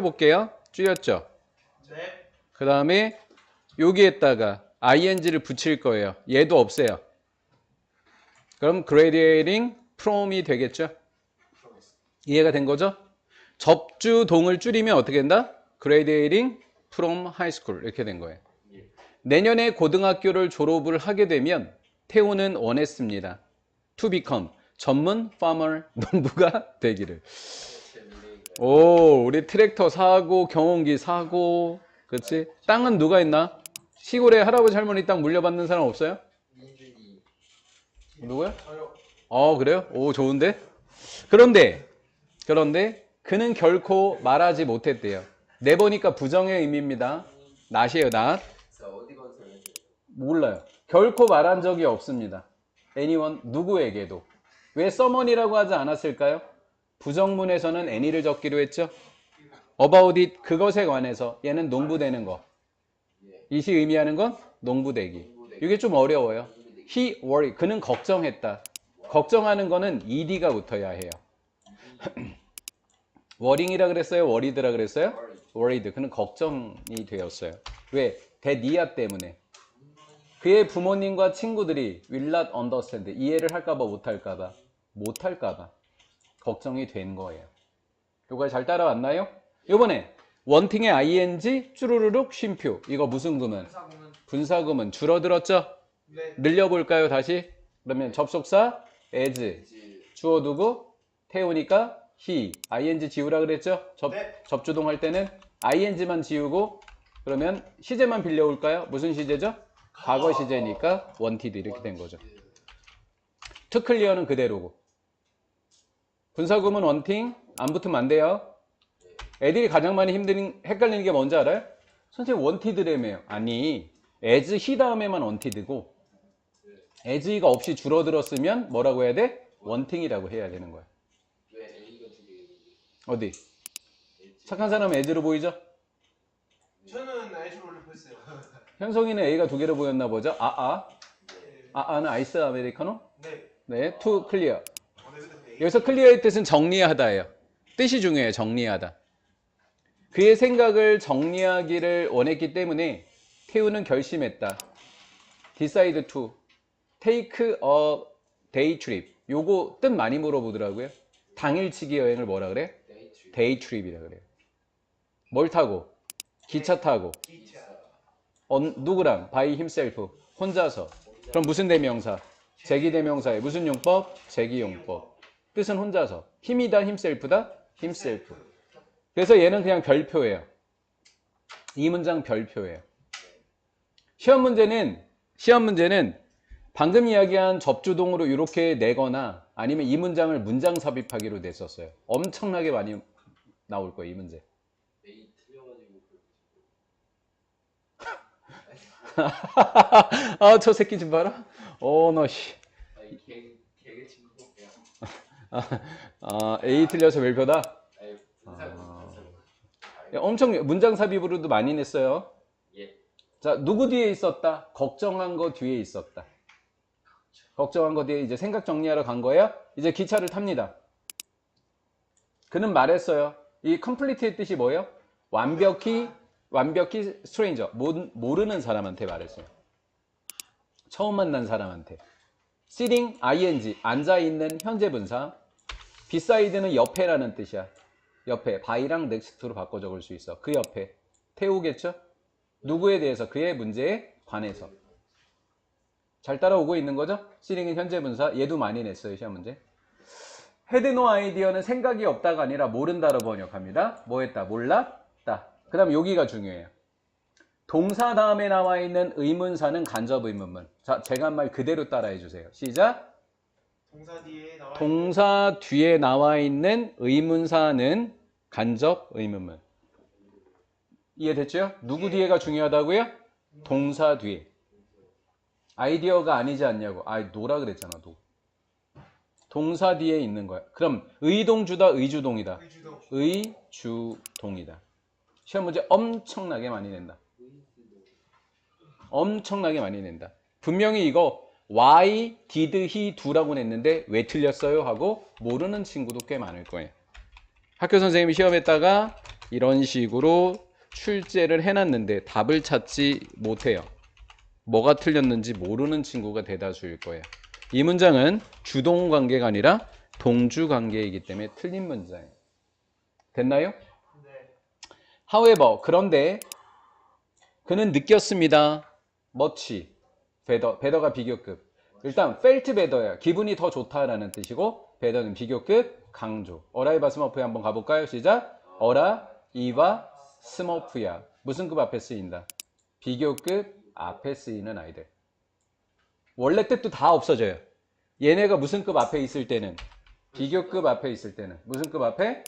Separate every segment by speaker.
Speaker 1: 볼게요. 줄였죠?
Speaker 2: 네.
Speaker 1: 그 다음에 여기에다가 ing를 붙일 거예요. 얘도 없애요. 그럼 graduating from이 되겠죠? 이해가 된 거죠? 접주동을 줄이면 어떻게 된다? graduating from high school 이렇게 된 거예요. 내년에 고등학교를 졸업을 하게 되면 태우는 원했습니다. to become 전문 farmer 농부가 되기를. 오, 우리 트랙터 사고, 경운기 사고, 그렇지? 땅은 누가 있나? 시골에 할아버지 할머니 땅 물려받는 사람 없어요? 누구야? 어, 그래요? 오, 좋은데? 그런데, 그런데 그는 결코 말하지 못했대요. 내보니까 부정의 의미입니다. 낫이에요, 낫. 몰라요. 결코 말한 적이 없습니다. anyone, 누구에게도. 왜 someone이라고 하지 않았을까요? 부정문에서는 any를 적기로 했죠. about it, 그것에 관해서 얘는 농부되는 거. 이시 의미하는 건 농부되기. 이게 좀 어려워요. He worry, 그는 걱정했다. 걱정하는 거는 ed가 붙어야 해요. worrying이라 그랬어요? worried라 그랬어요? worried. 그는 걱정이 되었어요. 왜? 대니아 때문에. 그의 부모님과 친구들이 will not understand. 이해를 할까봐 못할까봐. 못할까봐. 걱정이 된 거예요. 요거 잘 따라왔나요? 요번에 원팅의 ing 쭈루루룩 쉼표. 이거 무슨 구문? 분사구문 줄어들었죠?
Speaker 2: 네.
Speaker 1: 늘려볼까요 다시? 그러면 접속사 as 주어 두고 태우니까 he ing 지우라 그랬죠? 접,
Speaker 2: 네.
Speaker 1: 접주동 할 때는 ing만 지우고 그러면 시제만 빌려올까요? 무슨 시제죠? 과거 시제니까 wanted 이렇게 된 거죠. to clear는 그대로고 분사구문 wanting 안 붙으면 안 돼요. 애들이 가장 많이 힘든 헷갈리는 게 뭔지 알아요? 선생님 wanted래매요. 아니 as he 다음에만 wanted고 as가 없이 줄어들었으면 뭐라고 해야 돼? wanting이라고 해야 되는 거야. 어디? 착한 사람은 as로 보이죠?
Speaker 2: 저는 아이스로 올려보였어요.
Speaker 1: 현성이는 A가 두 개로 보였나 보죠? 아아. 아아는 아이스 아메리카노?
Speaker 2: 네.
Speaker 1: 네.
Speaker 2: 오늘 근데
Speaker 1: 여기서 클리어의 뜻은 정리하다예요. 뜻이 중요해요. 정리하다. 그의 생각을 정리하기를 원했기 때문에 태우는 결심했다. decide to take a day trip. 요거 뜻 많이 물어보더라고요. 당일치기 여행을 뭐라 그래? day trip이라 그래요. 뭘 타고? 기차 타고. 어, 누구랑? by himself. 혼자서. 그럼 무슨 대명사? 제기 대명사의 무슨 용법? 제기 용법. 뜻은 혼자서. 힘이다, himself다? himself. 그래서 얘는 그냥 별표예요. 이 문장 별표예요. 시험 문제는 시험 문제는 방금 이야기한 접주동으로 이렇게 내거나 아니면 이 문장을 문장 삽입하기로 냈었어요. 엄청나게 많이 나올 거예요, 이 문제. 아, 저 새끼 좀 봐라. 어, 너 씨.
Speaker 3: 아니 개 개그 친구 그냥
Speaker 1: 아, A 틀려서 멜표다. 야, 엄청 문장 삽입으로도 많이 냈어요.
Speaker 3: 예.
Speaker 1: 자, 누구 뒤에 있었다? 걱정한 거 뒤에 있었다. 걱정한 거 뒤에 이제 생각 정리하러 간 거예요. 이제 기차를 탑니다. 그는 말했어요. 이 complete의 뜻이 뭐예요? 완벽히 완벽히 모, 모르는 사람한테 말했어요. 처음 만난 사람한테. sitting ing 앉아 있는 현재 분사. Beside는 옆에라는 뜻이야. 옆에 by랑 next로 바꿔 적을 수 있어. 그 옆에 태우겠죠? 누구에 대해서 그의 문제에 관해서. 잘 따라오고 있는 거죠? sitting은 현재 분사. 얘도 많이 냈어요 시험 문제. 헤드 노 아이디어는 생각이 없다가 아니라 모른다로 번역합니다. 뭐 했다? 몰랐다. 그 다음 여기가 중요해요. 동사 다음에 나와 있는 의문사는 간접 의문문. 자, 제가 한 말 그대로 따라해 주세요. 시작. 동사 뒤에 나와 있는 의문사는 간접 의문문. 이해됐죠? 누구 뒤에가 중요하다고요? 동사 뒤에. 아이디어가 아니지 않냐고. 아, 노라 그랬잖아, 노. 동사 뒤에 있는 거야. 그럼 의동주다, 의주동이다.
Speaker 2: 의주동.
Speaker 1: 의주동이다. 시험 문제 엄청나게 많이 낸다. 엄청나게 많이 낸다. 분명히 이거 why did he do라고 냈는데 왜 틀렸어요? 하고 모르는 친구도 꽤 많을 거예요. 학교 선생님이 시험했다가 이런 식으로 출제를 해놨는데 답을 찾지 못해요. 뭐가 틀렸는지 모르는 친구가 대다수일 거예요. 이 문장은 주동 관계가 아니라 동주 관계이기 때문에 틀린 문장이에요. 됐나요?
Speaker 2: 네.
Speaker 1: However, 그런데 그는 느꼈습니다. Better, better가 비교급. 일단 felt better야. 기분이 더 좋다라는 뜻이고 better는 비교급, 강조. 어라이바 스머프에 한번 가볼까요? 시작. 어라, 이와 스머프야. 무슨 급 앞에 쓰인다? 비교급 앞에 쓰이는 아이들. 원래 뜻도 다 없어져요. 얘네가 무슨 급 앞에 있을 때는 비교급 앞에 있을 때는 무슨 급 앞에?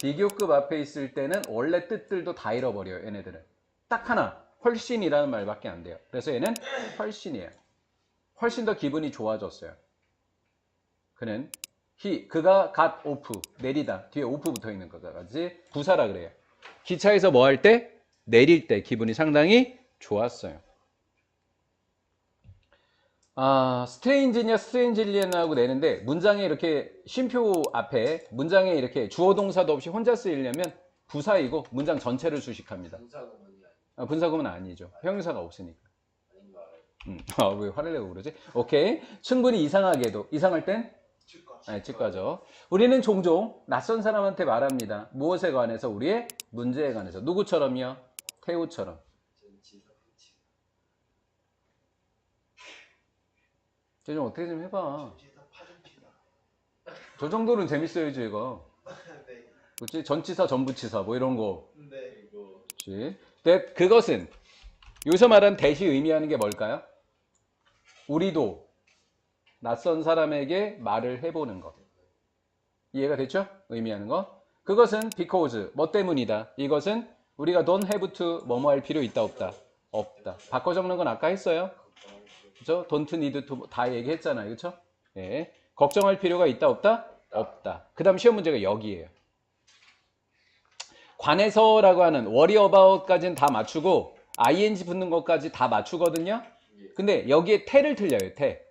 Speaker 1: 비교급 앞에 있을 때는 원래 뜻들도 다 잃어버려요. 얘네들은. 딱 하나. 훨씬이라는 말밖에 안 돼요. 그래서 얘는 훨씬이에요. 훨씬 더 기분이 좋아졌어요. 그는 he 그가 got off 내리다 뒤에 off 붙어 있는 거까지 부사라 그래요. 기차에서 뭐 할 때 내릴 때 기분이 상당히 좋았어요. 아, 스트레인지냐 스트레인질리언하고 내는데 문장에 이렇게 쉼표 앞에 문장에 이렇게 주어 동사도 없이 혼자 쓰이려면 부사이고 문장 전체를 수식합니다.
Speaker 3: 아,
Speaker 1: 분사구문 아니죠. 형용사가 없으니까. 음, 아, 왜 화를 내고 그러지? 오케이. 충분히 이상하게도 이상할 땐
Speaker 2: 치과.
Speaker 1: 아, 치과죠. 우리는 종종 낯선 사람한테 말합니다. 무엇에 관해서 우리의 문제에 관해서 누구처럼요? 태우처럼.
Speaker 3: 전치사 후치
Speaker 1: 쟤좀 어떻게 좀 해봐. 저 정도는 이거.
Speaker 2: 네.
Speaker 1: 그렇지? 전치사, 전부치사 뭐 이런 거.
Speaker 2: 네.
Speaker 1: 그렇지? 근데 그것은 여기서 말한 대시 의미하는 게 뭘까요? 우리도 낯선 사람에게 말을 해보는 것. 이해가 됐죠? 의미하는 거. 그것은 because 뭐 때문이다. 이것은 우리가 don't have to 뭐뭐 할 필요 있다 없다. 없다. 바꿔 적는 건 아까 했어요. 그죠? don't need to 다 얘기했잖아요. 그렇죠? 예. 걱정할 필요가 있다 없다? 없다. 그 다음 시험 문제가 여기예요. 관해서라고 하는 worry about까지는 다 맞추고 ing 붙는 것까지 다 맞추거든요.
Speaker 3: 예.
Speaker 1: 근데 여기에 태를 틀려요. 태.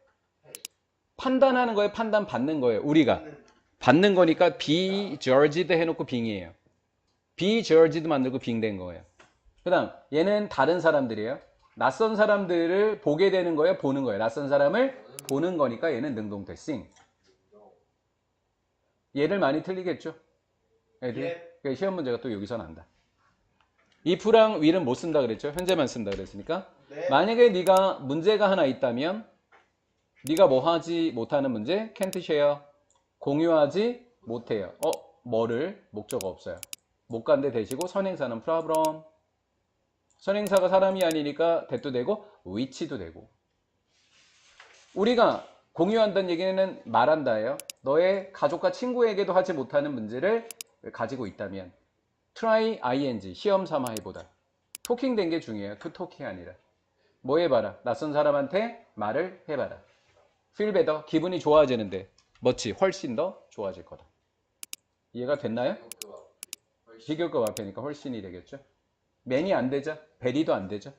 Speaker 1: 판단하는 거예요. 판단 받는 거예요. 우리가
Speaker 2: 저는
Speaker 1: 받는 거니까 be judged 해놓고 빙이에요. be judged 만들고 빙 된 거예요. 그 다음 얘는 다른 사람들이에요. 낯선 사람들을 보게 되는 거예요. 보는 거예요. 낯선 사람을 보는 거니까 얘는 능동태 sing. 얘를 많이 틀리겠죠. 애들이.
Speaker 2: 예.
Speaker 1: 그러니까 시험 문제가 또 여기서 난다. if랑 will은 못 쓴다 그랬죠. 현재만 쓴다 그랬으니까.
Speaker 2: 네.
Speaker 1: 만약에 네가 문제가 하나 있다면 네가 뭐 하지 못하는 문제? can't share. 공유하지 못해요. 어, 뭐를? 목적 없어요. 못 간데 대시고 선행사는 problem. 선행사가 사람이 아니니까 that도 되고 which도 되고. 우리가 공유한다는 얘기는 말한다예요. 너의 가족과 친구에게도 하지 못하는 문제를 가지고 있다면 try ing 시험 삼아 해보다. 토킹 된 게 중요해요. 투 토킹이 아니라. 뭐 해봐라. 낯선 사람한테 말을 해봐라. feel better. 기분이 좋아지는데 멋지 훨씬 더 좋아질 거다. 이해가 됐나요? 비교급 앞에니까 훨씬이 되겠죠. 맨이 안 되죠. 베리도 안 되죠.